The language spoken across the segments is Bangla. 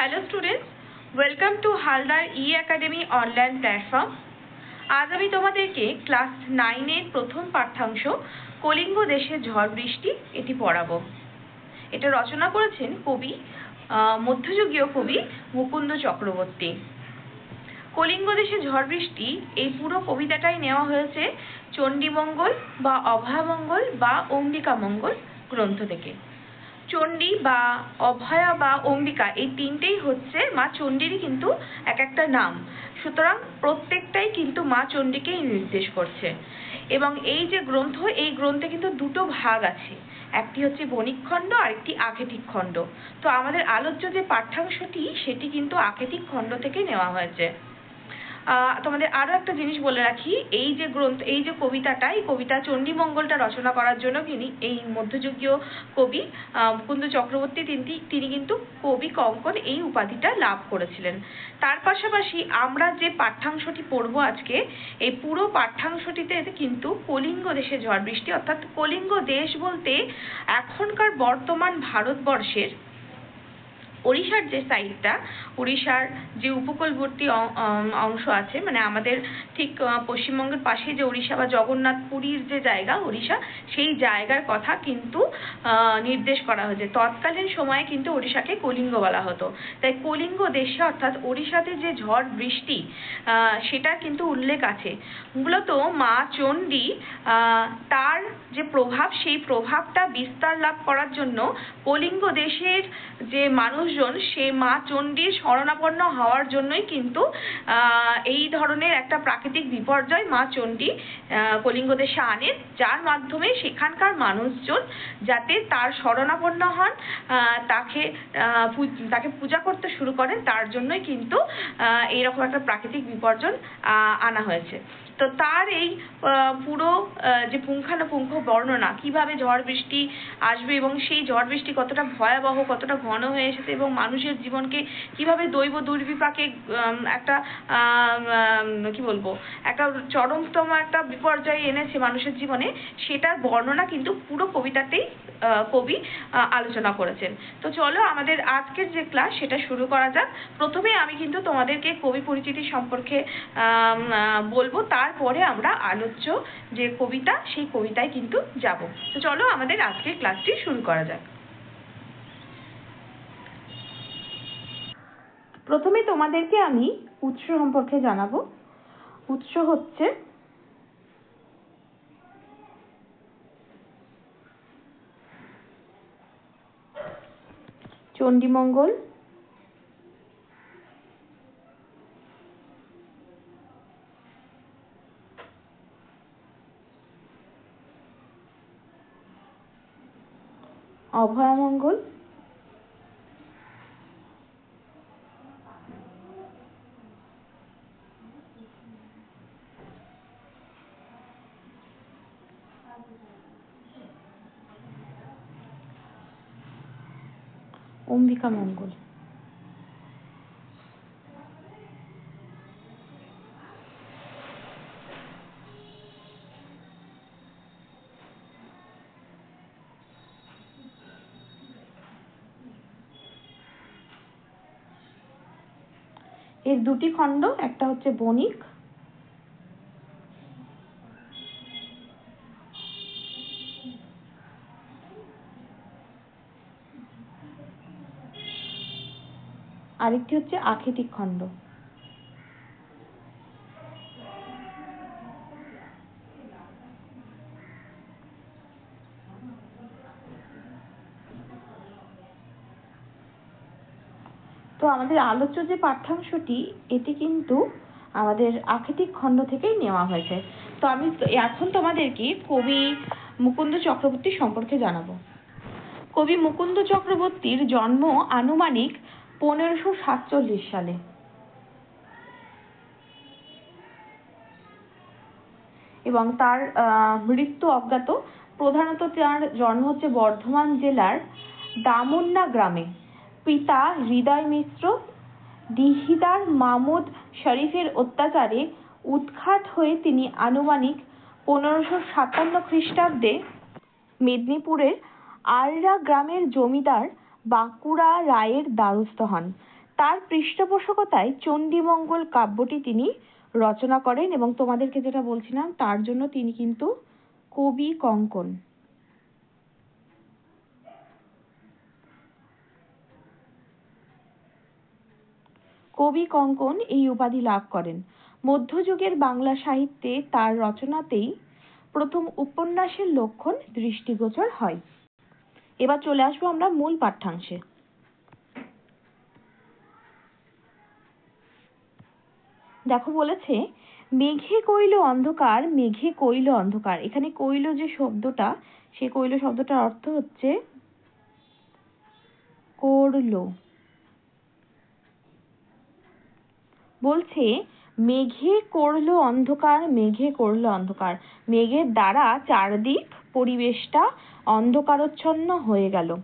Hello students welcome to Haldar E academy online platform আজ আমি তোমাদেরকে ক্লাস নাইনের প্রথম পাঠ্যাংশ, কলিঙ্গ দেশে ঝড় বৃষ্টি, এটি পড়াবো। এটা রচনা করেছেন কবি মধ্যযুগীয় কবি মুকুন্দ চক্রবর্তী। কলিঙ্গ দেশে ঝড় বৃষ্টি, এই পুরো কবিতাটাই নেওয়া হয়েছে চণ্ডীমঙ্গল বা অভয়মঙ্গল বা অম্বিকামঙ্গল গ্রন্থ থেকে। চণ্ডী বা অভয়া বা অম্বিকা, এই তিনটেই হচ্ছে মা চণ্ডীরই কিন্তু এক একটা নাম। সুতরাং প্রত্যেকটাই কিন্তু মা চণ্ডীকেই নির্দেশ করছে। এবং এই যে গ্রন্থ, এই গ্রন্থে কিন্তু দুটো ভাগ আছে। একটি হচ্ছে বণিক খণ্ড আর একটি আখেটিক খণ্ড। তো আমাদের আলোচ্য যে পাঠ্যাংশটি, সেটি কিন্তু আখেটিক খণ্ড থেকে নেওয়া হয়েছে। তোমাদের আরও একটা জিনিস বলে রাখি, এই যে গ্রন্থ, এই যে কবিতাটা, এই কবিতা চণ্ডীমঙ্গলটা রচনা করার জন্য তিনি, এই মধ্যযুগীয় কবি মুকুন্দ চক্রবর্তী তিনি তিনি কিন্তু কবি কঙ্কন এই উপাধিটা লাভ করেছিলেন। তার পাশাপাশি আমরা যে পাঠ্যাংশটি পড়ব আজকে, এই পুরো পাঠ্যাংশটিতে কিন্তু কলিঙ্গ দেশে ঝড় বৃষ্টি, অর্থাৎ কলিঙ্গ দেশ বলতে এখনকার বর্তমান ভারতবর্ষের ওড়িশার যে সাইডটা ওড়িশার যে উপকূলবর্তী অংশ আছে মানে আমাদের ঠিক পশ্চিমবঙ্গের পাশে যে ওড়িশা বা জগন্নাথ পুরীর যে জায়গা, ওড়িশা, সেই জায়গার কথা কিন্তু নির্দেশ করা হয়েছে। তৎকালীন সময়ে কিন্তু ওড়িশাকে কলিঙ্গ বলা হতো। তাই কলিঙ্গ দেশে, অর্থাৎ ওড়িশাতে যে ঝড়, বৃষ্টি সেটার কিন্তু উল্লেখ আছে। মূলত মা চণ্ডী তার যে প্রভাব, সেই প্রভাবটা বিস্তার লাভ করার জন্য কলিঙ্গ দেশের যে মানুষজন সে মা চণ্ডীর শরণাপন্ন হওয়ার জন্যই কিন্তু এই ধরনের একটা প্রাকৃতিক বিপর্যয় মা চণ্ডী কলিঙ্গ দেশে আনেন। যার মাধ্যমে সেখানকার মানুষজন যাতে তার শরণাপন্ন হন তাকে তাকে পূজা করতে শুরু করেন, তার জন্যই কিন্তু এইরকম একটা প্রাকৃতিক বিপর্যয় আনা হয়েছে। তো তার এই পুরো যে পুঙ্খানুপুঙ্খ বর্ণনা, কীভাবে ঝড় বৃষ্টি আসবে এবং সেই ঝড় বৃষ্টি কতটা ভয়াবহ, কতটা ঘন হয়ে এসেছে এবং মানুষের জীবনকে কীভাবে দৈব দুর্বিপাকে একটা কি বলব, একটা চরমতম একটা বিপর্যয় এনেছে মানুষের জীবনে, সেটার বর্ণনা কিন্তু পুরো কবিতাতেই কবি আলোচনা করেছেন। তো চলো আমাদের আজকের যে ক্লাস, সেটা শুরু করা যাক। প্রথমে আমি কিন্তু তোমাদেরকে কবি পরিচিতি সম্পর্কে বলব। তারপরে আমরা আলোচ্য যে কবিতা, সেই কবিতায় কিন্তু যাব। তো চলো আমাদের আজকের ক্লাসটি শুরু করা যাক। প্রথমে তোমাদেরকে আমি উৎস সম্পর্কে জানাব। উৎস হচ্ছে চণ্ডীমঙ্গল অভয়ামঙ্গল। অম্বিকা মঙ্গল। এর দুটি খণ্ড একটা হচ্ছে বণিক। আরেকটি হচ্ছে আখেটিক খণ্ড তো আমাদের আলোচ্য যে পাঠ্যাংশটি, এটি কিন্তু আমাদের আখেটিক খণ্ড থেকেই নেওয়া হয়েছে। তো আমি এখন তোমাদেরকে কবি মুকুন্দ চক্রবর্তী সম্পর্কে জানাব। কবি মুকুন্দ চক্রবর্তীর জন্ম আনুমানিক পনেরোশো সাতচল্লিশ সালে। এবং তার মৃত্যু অজ্ঞাত। প্রধানত তার জন্ম হচ্ছে বর্ধমান জেলার দামুন্না গ্রামে। পিতা হৃদয় মিশ্র, দিহিদার মামুদ শরীফের অত্যাচারে উৎখাত হয়ে তিনি আনুমানিক পনেরোশো সাতান্ন খ্রিস্টাব্দে মেদিনীপুরের আররা গ্রামের জমিদার বাঁকুড়া রায়ের দ্বারস্থ হন। তার পৃষ্ঠপোষকতায় চণ্ডীমঙ্গল কাব্যটি তিনি রচনা করেন এবং তোমাদেরকে যেটা বলছিলাম, তার জন্য তিনি কিন্তু কবি কঙ্কন। কবি কঙ্কন এই উপাধি লাভ করেন। মধ্যযুগের বাংলা সাহিত্যে তার রচনাতেই প্রথম উপন্যাসের লক্ষণ দৃষ্টিগোচর হয়। এবার চলে আসব আমরা মূল পাঠ্যাংশে। দেখো বলেছে, মেঘে কইল অন্ধকার, মেঘে কইল অন্ধকার। এখানে কইল যে শব্দটা, সে কইল শব্দটার অর্থ হচ্ছে করল। বলছে, মেঘে করল অন্ধকার, মেঘে করল অন্ধকার। মেঘের দ্বারা চারদিক পরিবেশটা অন্ধকারচ্ছন্ন হয়ে গেল।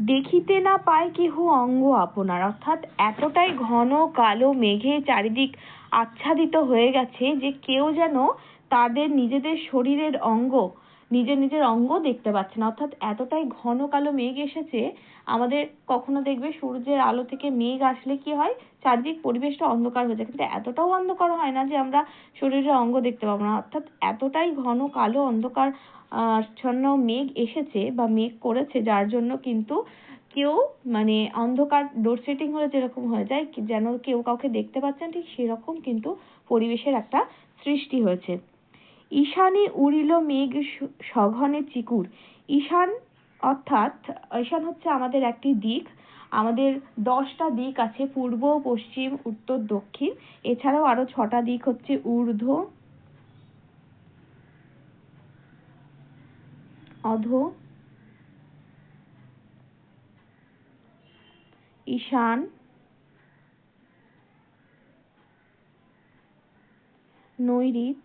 দেখিতে না পায় কেহ অঙ্গ আপনার। অর্থাৎ এতটাই ঘন, কালো মেঘে চারিদিক আচ্ছাদিত হয়ে গেছে যে কেউ যেন তাদের নিজেদের শরীরের অঙ্গ নিজের নিজের অঙ্গ দেখতে পাচ্ছে না। অর্থাৎ এতটাই ঘন কালো মেঘ এসেছে, আমাদের কখনো দেখবে সূর্যের আলো থেকে মেঘ আসলে কি হয়? চারদিক পরিবেশটা অন্ধকার হয়ে যায়। কিন্তু এতটাও অন্ধকার হয় না যে আমরা শরীরের অঙ্গ দেখতে পাবো না। অর্থাৎ এতটাই ঘন কালো অন্ধকার আচ্ছন্ন মেঘ এসেছে বা মেঘ করেছে, যার জন্য কিন্তু কেউ মানে অন্ধকার লোডশেডিং হলে যেরকম হয়ে যায়, যেন কেউ কাউকে দেখতে পাচ্ছে না, ঠিক সেরকম কিন্তু পরিবেশের একটা সৃষ্টি হয়েছে। ঈশানে উড়িল মেঘ সঘনে চিকুর। ঈশান অর্থাৎ, ঈশান হচ্ছে আমাদের একটি দিক। আমাদের দশটা দিক আছে, পূর্ব, পশ্চিম, উত্তর, দক্ষিণ। এছাড়াও আরও ছটা দিক হচ্ছে ঊর্ধ্ব, অধ, ঈশান নৈরিত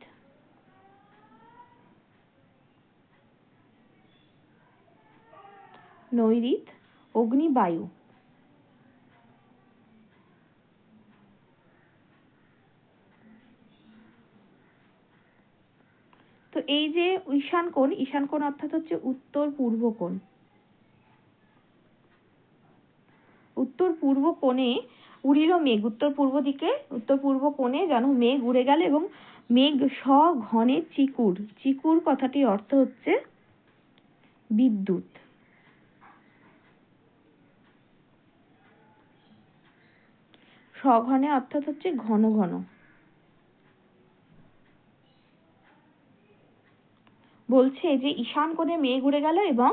নৈরিত অগ্নি বায়ু তো এই যে ঈশান কোণ ঈশান কোণ অর্থাৎ হচ্ছে উত্তর পূর্ব কোণ। উত্তর পূর্ব কোণে উড়িল মেঘ, উত্তর পূর্ব দিকে, উত্তর পূর্ব কোণে যেন মেঘ উড়ে গেল এবং মেঘ সঘনে চিকুর। চিকুর কথাটির অর্থ হচ্ছে বিদ্যুৎ। সঘনে অর্থাৎ হচ্ছে ঘন ঘন। বলছে যে, ঈশান কোণে মেঘ উড়ে গেল এবং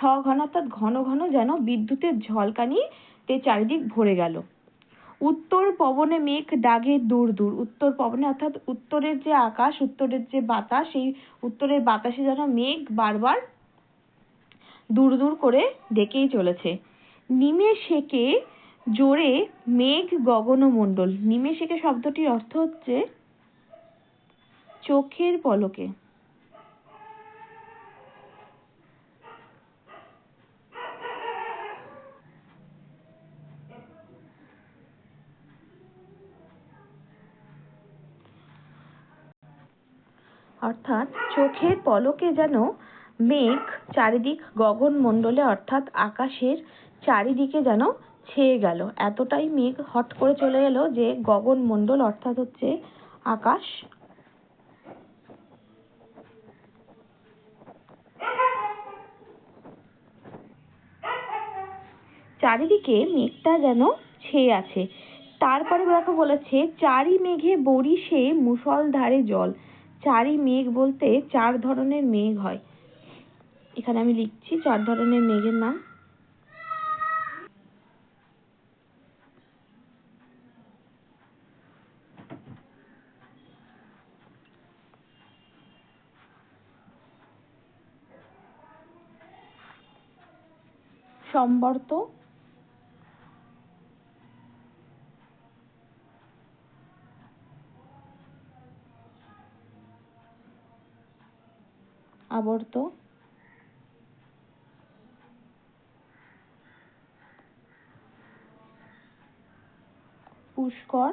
সঘন অর্থাৎ ঘন ঘন যেন বিদ্যুতের ঝলকানি তে চারিদিক ভরে গেল। উত্তর পবনে মেঘ ডাগে দূর দূর। উত্তর পবনে অর্থাৎ উত্তরের যে আকাশ, উত্তরের যে বাতাস, সেই উত্তরের বাতাসে যেন মেঘ বারবার দূর দূর করে ডেকেই চলেছে। নিমেষেকে জোরে মেঘ গগনমণ্ডল। নিমেষেকে শব্দটির অর্থ হচ্ছে চোখের পলকে। অর্থাৎ চোখের পলকে যেন মেঘ চারিদিক গগনমণ্ডলে অর্থাৎ আকাশের চারিদিকে যেন ছেয়ে গেল। এতটাই মেঘ হট করে চলে এলো যে গগনমণ্ডল অর্থাৎ হচ্ছে আকাশ। চারিদিকে মেঘটা যেন ছেয়ে আছে। তারপরে দেখো বলেছে, চারি মেঘে বরিশে মুষলধারে জল। চারি মেঘ বলতে চার ধরনের মেঘ হয়। এখানে আমি লিখছি চার ধরনের মেঘের নাম। সম্বর্ত। আবর্ত। পুষ্কর।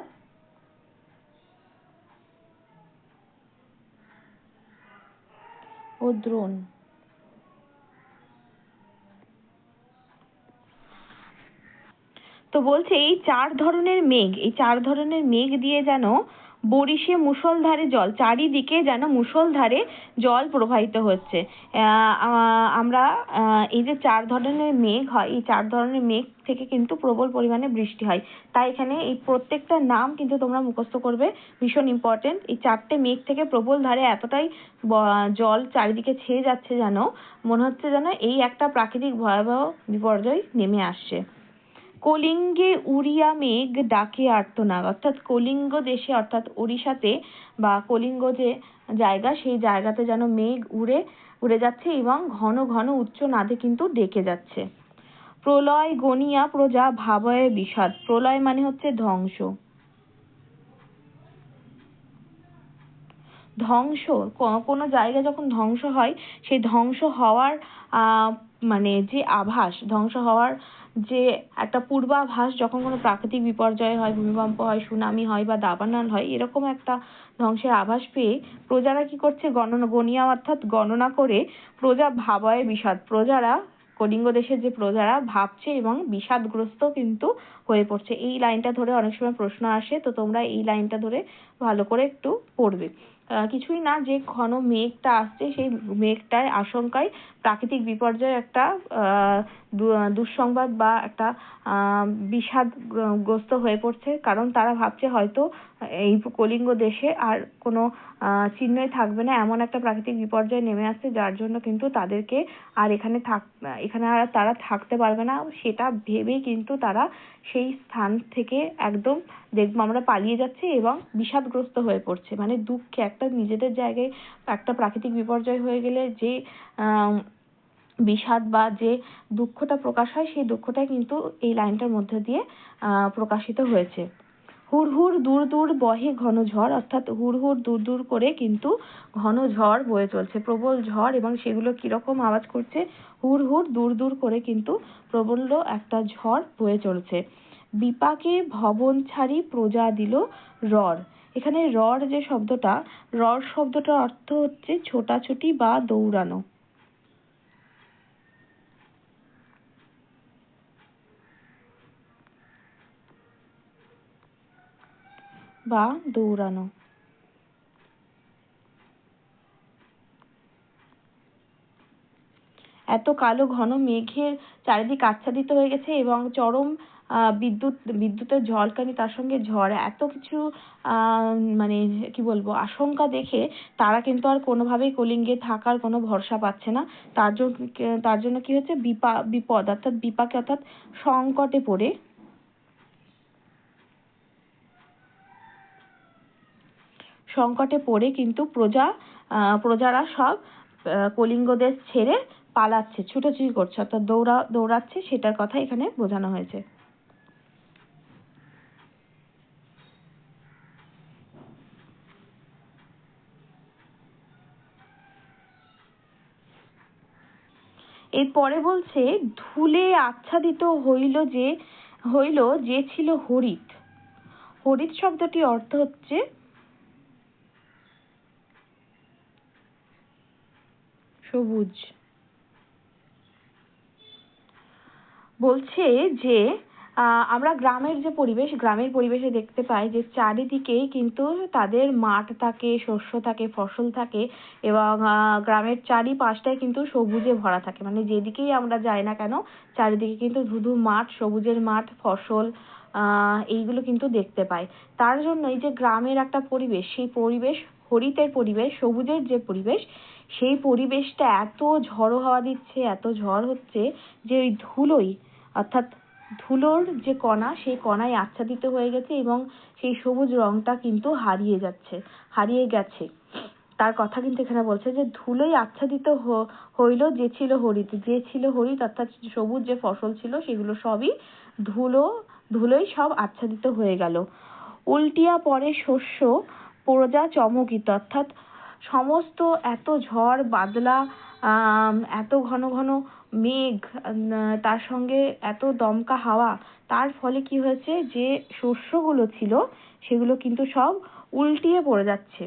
ও দ্রোণ। তো বলছে, এই চার ধরনের মেঘ, এই চার ধরনের মেঘ দিয়ে যেন বরিশে মুষলধারে জল, চারিদিকে যেন মুষলধারে জল প্রবাহিত হচ্ছে। আমরা এই যে চার ধরনের মেঘ হয়, এই চার ধরনের মেঘ থেকে কিন্তু প্রবল পরিমাণে বৃষ্টি হয়। তাই এখানে এই প্রত্যেকটা নাম কিন্তু তোমরা মুখস্থ করবে, ভীষণ ইম্পর্টেন্ট এই চারটে মেঘ থেকে প্রবল ধারে এতটাই জল চারিদিকে ছেয়ে যাচ্ছে যেন, মনে হচ্ছে যেন এই একটা প্রাকৃতিক ভয়াবহ বিপর্যয় নেমে আসছে। কলিঙ্গে উড়িয়া মেঘ ডাকে আর্তনাদ। অর্থাৎ কলিঙ্গ দেশে, অর্থাৎ ওড়িশাতে বা কলিঙ্গ যে জায়গা, সেই জায়গাতে যেন মেঘ উড়ে উড়ে যাচ্ছে এবং ঘন ঘন উচ্চ নাদে কিন্তু ডেকে যাচ্ছে। প্রলয় গনিয়া প্রজা ভাবয়ে বিষাদ। প্রলয় মানে হচ্ছে ধ্বংস। ধ্বংস কোনো জায়গা যখন ধ্বংস হয়, সেই ধ্বংস হওয়ার মানে যে আভাস, ধ্বংস হওয়ার যে একটা পূর্বাভাস যখন কোনো প্রাকৃতিক বিপর্যয় হয়, ভূমিকম্প হয়, সুনামি হয় বা দাবানল হয়, এরকম একটা ধ্বংসের আভাস পেয়ে প্রজারা কি করছে? গণনা, গনিয়া অর্থাৎ গণনা করে প্রজা ভাবয়ে বিষাদ। প্রজারা, কলিঙ্গ দেশের যে প্রজারা ভাবছে এবং বিষাদগ্রস্ত কিন্তু হয়ে পড়ছে। এই লাইনটা ধরে অনেক সময় প্রশ্ন আসে, তো তোমরা এই লাইনটা ধরে ভালো করে একটু পড়বে। কিছুই না, যে ঘন মেঘটা আসছে, সেই মেঘটার আশঙ্কায় প্রাকৃতিক বিপর্যয় একটা দুঃসংবাদ বা একটা বিষাদগ্রস্ত হয়ে পড়ছে। কারণ তারা ভাবছে হয়তো এই কলিঙ্গ দেশে আর কোনো চিহ্নই থাকবে না। এমন একটা প্রাকৃতিক বিপর্যয় নেমে আসছে, যার জন্য কিন্তু তাদেরকে আর এখানে থাক, এখানে আর তারা থাকতে পারবে না। সেটা ভেবেই কিন্তু তারা সেই স্থান থেকে একদম দেখব, আমরা পালিয়ে যাচ্ছি এবং বিষাদগ্রস্ত হয়ে পড়ছে। মানে দুঃখে একটা নিজেদের জায়গায় একটা প্রাকৃতিক বিপর্যয় হয়ে গেলে যে বিষাদ বা যে দুঃখটা প্রকাশ হয়, সেই দুঃখটাই কিন্তু এই লাইনটার মধ্যে দিয়ে প্রকাশিত হয়েছে। হুড় হুড় দূর দূর বহে ঘন ঝড়, অর্থাৎ হুড় হুড় দূর দূর করে কিন্তু ঘন ঝড় বয়ে চলছে। প্রবল ঝড় এবং সেগুলো কীরকম আওয়াজ করছে, হুড় হুড় দূর দূর করে কিন্তু প্রবল একটা ঝড় বয়ে চলছে। বিপাকে ভবন ছাড়ি প্রজা দিল রর। এখানে রর যে শব্দটা, রর শব্দটার অর্থ হচ্ছে ছোটাছুটি বা দৌড়ানো। বা দৌড়ানো। এত কালো ঘন মেঘের চারিদিক আচ্ছাদিত হয়ে গেছে এবং চরম বিদ্যুৎ, বিদ্যুতের ঝলকানি তার সঙ্গে ঝড় এত কিছু মানে কি বলব, আশঙ্কা দেখে তারা কিন্তু আর কোনোভাবেই কলিঙ্গে থাকার কোনো ভরসা পাচ্ছে না। তার জন্য তার জন্য কি হচ্ছে? বিপা, বিপদ, অর্থাৎ বিপাকে, অর্থাৎ সংকটে পড়ে। সংকটে পড়ে কিন্তু প্রজা প্রজারা সব কলিঙ্গ দেশ ছেড়ে পালাচ্ছে, ছুটোছুটি করছে, অর্থাৎ দৌড়া, দৌড়াচ্ছে, সেটার কথা এখানে বোঝানো হয়েছে। এরপরে বলছে, ধুলে আচ্ছাদিত হইল যে হইল যে ছিল হরিৎ হরিৎ শব্দটি অর্থ হচ্ছে, সবুজ। বলছে যে আমরা গ্রামের যে পরিবেশ, গ্রামের পরিবেশে দেখতে পাই যে চারিদিকেই কিন্তু তাদের মাঠ থাকে, শস্য থাকে, ফসল থাকে এবং গ্রামের চারিপাশটাই কিন্তু সবুজে ভরা থাকে। মানে যেদিকেই আমরা যাই না কেন, চারিদিকে কিন্তু ধুধু মাঠ, সবুজের মাঠ, ফসল এইগুলো কিন্তু দেখতে পাই। তার জন্যই যে গ্রামের একটা পরিবেশ, সেই পরিবেশ, হরিতের পরিবেশ, সবুজের যে পরিবেশ, সেই পরিবেশটা এত ঝড়ো হাওয়া দিচ্ছে, এত ঝড় হচ্ছে যে ওই ধুলোই, অর্থাৎ ধুলোর যে কণা, সেই কণায় আচ্ছাদিত হয়ে গেছে এবং সেই সবুজ রংটা কিন্তু হারিয়ে যাচ্ছে, হারিয়ে গেছে। তার কথা কিন্তু এখানে বলছে যে ধুলোই আচ্ছাদিত হইল যে ছিল হরিত, যে ছিল হরিত, অর্থাৎ সবুজ যে ফসল ছিল, সেগুলো সবই ধুলো ধুলোই সব আচ্ছাদিত হয়ে গেল। উল্টিয়া পরে শস্য, প্রজা চমকিত, অর্থাৎ সমস্ত এত ঝড়, বাদলা এত ঘন ঘন মেঘ তার সঙ্গে এত দমকা হাওয়া, তার ফলে কি হয়েছে যে শস্যগুলো ছিল, সেগুলো কিন্তু সব উল্টিয়ে পড়ে যাচ্ছে।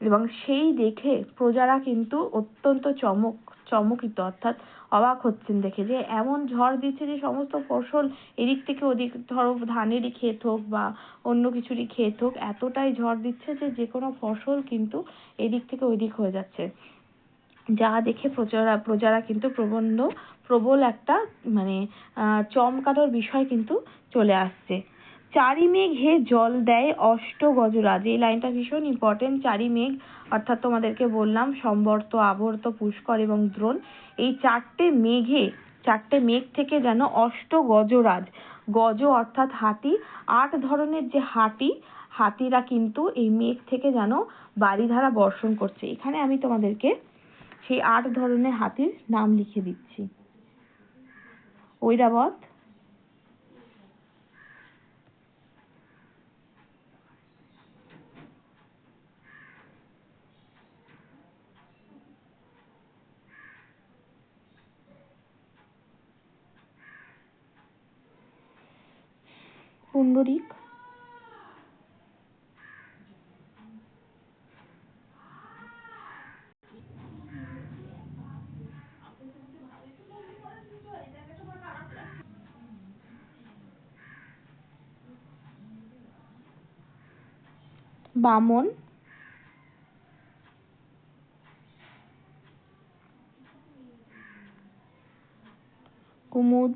এবং সেই দেখে প্রজারা কিন্তু অত্যন্ত চমক, চমকিত, অর্থাৎ অবাক হচ্ছেন দেখে যে এমন ঝড় দিচ্ছে যে সমস্ত ফসল এদিক থেকে ওদিক, ধরো ধানেরই ক্ষেত হোক বা অন্য কিছুরই ক্ষেত হোক, এতটাই ঝড় দিচ্ছে যে যে কোনো ফসল কিন্তু এদিক থেকে ওইদিক হয়ে যাচ্ছে। যা দেখে প্রজারা প্রজারা কিন্তু প্রবন্ধ, প্রবল একটা মানে চমকানোর বিষয় কিন্তু চলে আসছে। চারি মেঘ জল দেয় অষ্ট গজরাজ। এই লাইনটা ভীষণ ইম্পর্টেন্ট চারি মেঘ, অর্থাৎ তোমাদেরকে বললাম, সম্বর্ত, আবর্ত, পুষ্কর এবং দ্রোণ। এই চারটে মেঘে, চারটে মেঘ থেকে যেন অষ্ট গজরাজ। গজ অর্থাৎ হাতি। আট ধরনের যে হাতি, হাতিরা কিন্তু এই মেঘ থেকে যেন বাড়িধারা বর্ষণ করছে। এখানে আমি তোমাদেরকে সেই আট ধরনের হাতির নাম লিখে দিচ্ছি। ঐরাবত পুণ্ডরিক বামন। কুমুদ।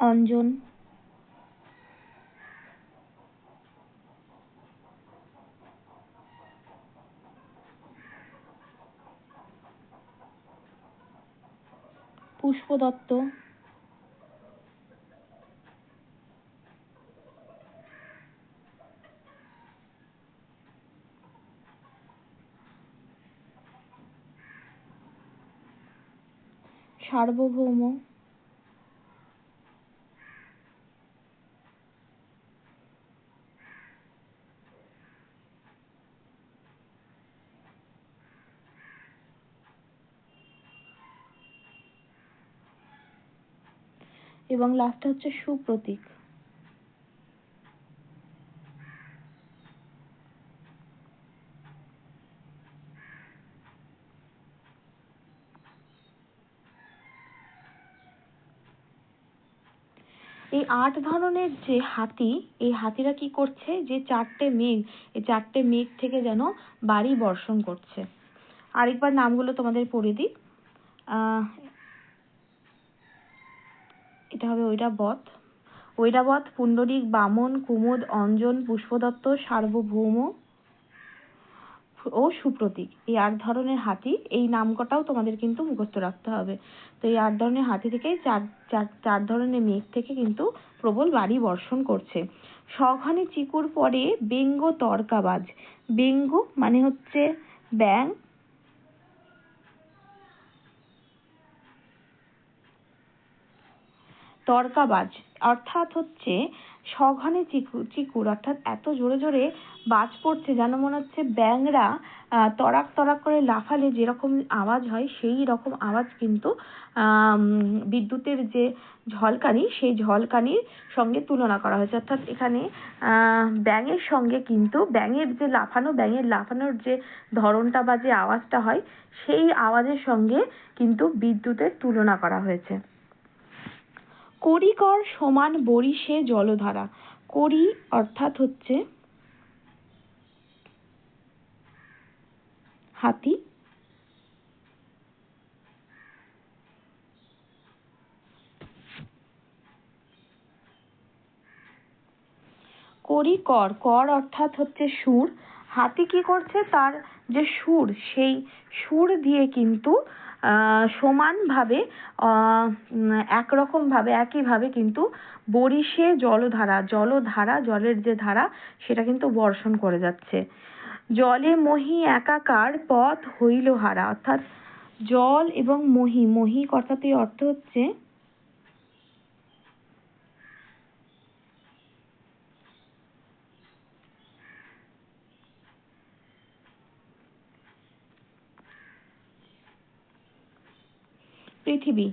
অঞ্জন। পুষ্প দত্ত সার্বভৌম। এবং লাস্টে হচ্ছে সুপ্রতীক। এই আট ধরনের যে হাতি, এই হাতিরা কি করছে? যে চারটে মেঘ, এই চারটে মেঘ থেকে যেন বাড়ি বর্ষণ করছে। আরেকবার নামগুলো তোমাদের পড়ে দিই। আহ এটা হবে ঐরাবত ঐরাবত পুণ্ডরিক, বামন, কুমুদ, অঞ্জন, পুষ্পদত্ত, সার্বভৌম ও সুপ্রতীক। এই আট ধরনের হাতি, এই নাম কটাও তোমাদের কিন্তু মুখস্থ রাখতে হবে। তো এই আট ধরনের হাতি থেকে চার চার চার ধরনের মেঘ থেকে কিন্তু প্রবল বাড়ি বর্ষণ করছে। সঘনে চিকুর পরে বেঙ্গ তর্কাবাজ। বেঙ্গ মানে হচ্ছে ব্যাং তর্কাবাজ। অর্থাৎ হচ্ছে সঘনে চিকুর চিকুর, অর্থাৎ এত জোরে জোরে বাজ পড়ছে যেন মনে হচ্ছে ব্যাঙরা আহ তরাক তরাক করে লাফালে যেরকম আওয়াজ হয় সেই রকম আওয়াজ কিন্তু বিদ্যুতের যে ঝলকানি সেই ঝলকানির সঙ্গে তুলনা করা হয়েছে। অর্থাৎ এখানে ব্যাঙের সঙ্গে কিন্তু ব্যাঙের যে লাফানো, ব্যাঙের লাফানোর যে ধরনটা বা যে আওয়াজটা হয়, সেই আওয়াজের সঙ্গে কিন্তু বিদ্যুতের তুলনা করা হয়েছে। করিকর সমান বরিশে জলধারা। করি অর্থাৎ হচ্ছে হাতি। করি কর কর অর্থাৎ হচ্ছে সুর। হাতি কি করছে? তার যে সুর, সেই সুর দিয়ে কিন্তু সমানভাবে, আহ একরকম ভাবে একইভাবে কিন্তু বরিশে জলধারা জলধারা, জলের যে ধারা, সেটা কিন্তু বর্ষণ করে যাচ্ছে। জলে মহি একাকার পথ হইল হারা। অর্থাৎ জল এবং মহি মহি কথাটির অর্থ হচ্ছে পৃথিবী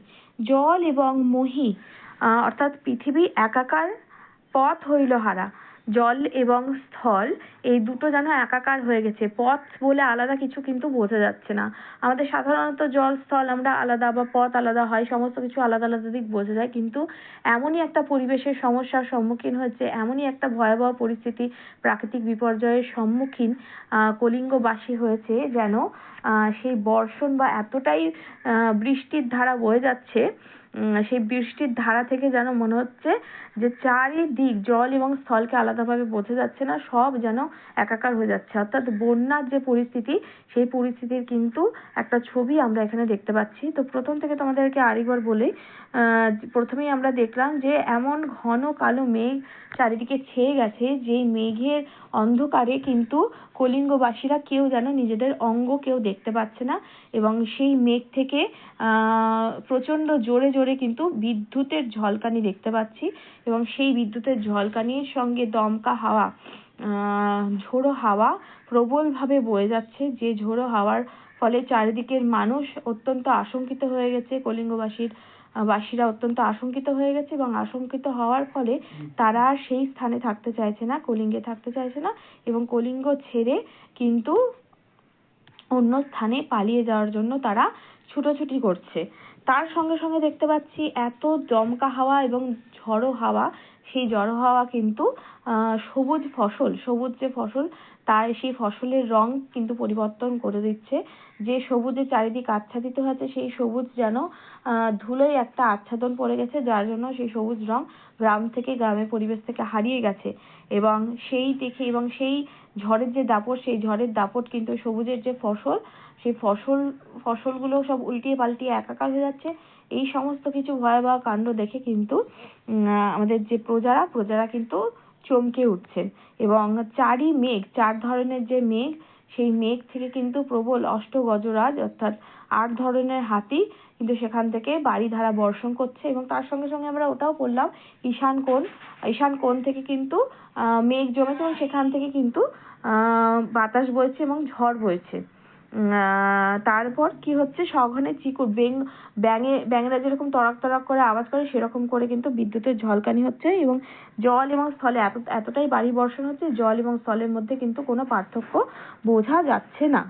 জল এবং মহি অর্থাৎ পৃথিবী একাকার পথ হইল হারা। জল এবং স্থল, এই দুটো যেন একাকার হয়ে গেছে। পথ বলে আলাদা কিছু কিন্তু বোঝা যাচ্ছে না। আমাদের সাধারণত জল, স্থল আমরা আলাদা বা পথ আলাদা হয়, সমস্ত কিছু আলাদা আলাদা দিক বোঝা যায়। কিন্তু এমনই একটা পরিবেশের সমস্যার সম্মুখীন হয়েছে এমনই একটা ভয়াবহ পরিস্থিতি প্রাকৃতিক বিপর্যয়ের সম্মুখীন কলিঙ্গবাসী হয়েছে যেন সেই বর্ষণ বা এতটাই বৃষ্টির ধারা বয়ে যাচ্ছে সেই বৃষ্টির ধারা থেকে যেন মনে হচ্ছে যে চারিদিক জল এবং স্থলকে আলাদাভাবে বোঝা যাচ্ছে না, সব যেন একাকার হয়ে যাচ্ছে। অর্থাৎ বন্যার যে পরিস্থিতি, সেই পরিস্থিতির কিন্তু একটা ছবি আমরা এখানে দেখতে পাচ্ছি। তো প্রথম থেকে তোমাদেরকে আরেকবার বলি প্রথমেই আমরা দেখলাম যে এমন ঘন কালো মেঘ চারিদিকে ছেয়ে গেছে, যেই মেঘের অন্ধকারে কিন্তু কলিঙ্গবাসীরা কেউ যেন নিজেদের অঙ্গ কেউ দেখতে পাচ্ছে না এবং সেই মেঘ থেকে, আহ প্রচণ্ড জোরে জোরে কিন্তু বিদ্যুতের ঝলকানি দেখতে পাচ্ছি এবং সেই বিদ্যুতের ঝলকানির সঙ্গে দমকা হাওয়া ঝোড়ো হাওয়া প্রবলভাবে বয়ে যাচ্ছে। যে ঝোড়ো হাওয়ার ফলে চারিদিকের মানুষ অত্যন্ত আশঙ্কিত হয়ে গেছে কলিঙ্গবাসীর বাসীরা অত্যন্ত আশঙ্কিত হয়ে গেছে এবং আশঙ্কিত হওয়ার ফলে তারা সেই স্থানে থাকতে চাইছে না কলিঙ্গে থাকতে চাইছে না এবং কলিঙ্গ ছেড়ে কিন্তু অন্য স্থানে পালিয়ে যাওয়ার জন্য তারা ছুটোছুটি করছে। তার সঙ্গে সঙ্গে দেখতে পাচ্ছি এত দমকা হাওয়া এবং ঝড়ো হাওয়া সেই ঝড়ো হাওয়া কিন্তু আহ সবুজ ফসল সবুজ যে ফসল তার সেই ফসলের রং কিন্তু পরিবর্তন করে দিচ্ছে। যে সবুজে চারিদিক আচ্ছাদিত হয়েছে, সেই সবুজ যেন ধুলোয় একটা আচ্ছাদন পড়ে গেছে, যার জন্য সেই সবুজ রং গ্রাম থেকে গ্রামের পরিবেশ থেকে হারিয়ে গেছে। এবং সেই দেখে, এবং সেই ঝড়ের যে দাপট, সেই ঝড়ের দাপট কিন্তু সবুজের যে ফসল, সেই ফসল, ফসলগুলো সব উল্টিয়ে পাল্টিয়ে একাকার হয়ে যাচ্ছে। এই সমস্ত কিছু ভয়াবহ কাণ্ড দেখে কিন্তু আমাদের যে প্রজারা প্রজারা কিন্তু চমকে উঠছেন এবং চারই মেঘ, চার ধরনের যে মেঘ, সেই মেঘ থেকে কিন্তু প্রবল অষ্ট গজরাজ অর্থাৎ আট ধরনের হাতি কিন্তু সেখান থেকে বাড়ি ধারা বর্ষণ করছে এবং তার সঙ্গে সঙ্গে আমরা ওটাও পড়লাম ঈশান কোণ। ঈশান কোণ থেকে কিন্তু মেঘ জমেছে এবং সেখান থেকে কিন্তু বাতাস বইছে এবং ঝড় বইছে। তারপর কি হচ্ছে? সঘনে চিকু বেং ব্যাঙে, ব্যাঙরা যেরকম তরাক তরাক করে, আওয়াজ করে, সেরকম করে কিন্তু বিদ্যুতের ঝলকানি হচ্ছে এবং জল এবং স্থলে এত, এতটাই বাড়ি বর্ষণ হচ্ছে, জল এবং স্থলের মধ্যে কিন্তু কোনো পার্থক্য বোঝা যাচ্ছে না।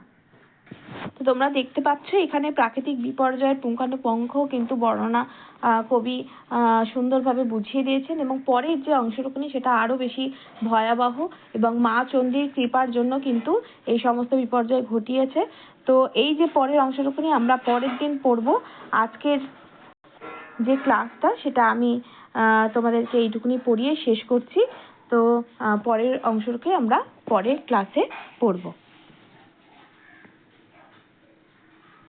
তো তোমরা দেখতে পাচ্ছ, এখানে প্রাকৃতিক বিপর্যয়ের পুঙ্খানুপুঙ্খ কিন্তু বর্ণনা কবি সুন্দরভাবে বুঝিয়ে দিয়েছেন এবং পরের যে অংশটুকুনি সেটা আরও বেশি ভয়াবহ এবং মা চণ্ডীর কৃপার জন্য কিন্তু এই সমস্ত বিপর্যয় ঘটিয়েছে। তো এই যে পরের অংশটুকুনি আমরা পরের দিন পড়ব। আজকের যে ক্লাসটা সেটা আমি তোমাদেরকে এইটুকুনি পড়িয়ে শেষ করছি। তো পরের অংশটুকুই আমরা পরের ক্লাসে পড়ব।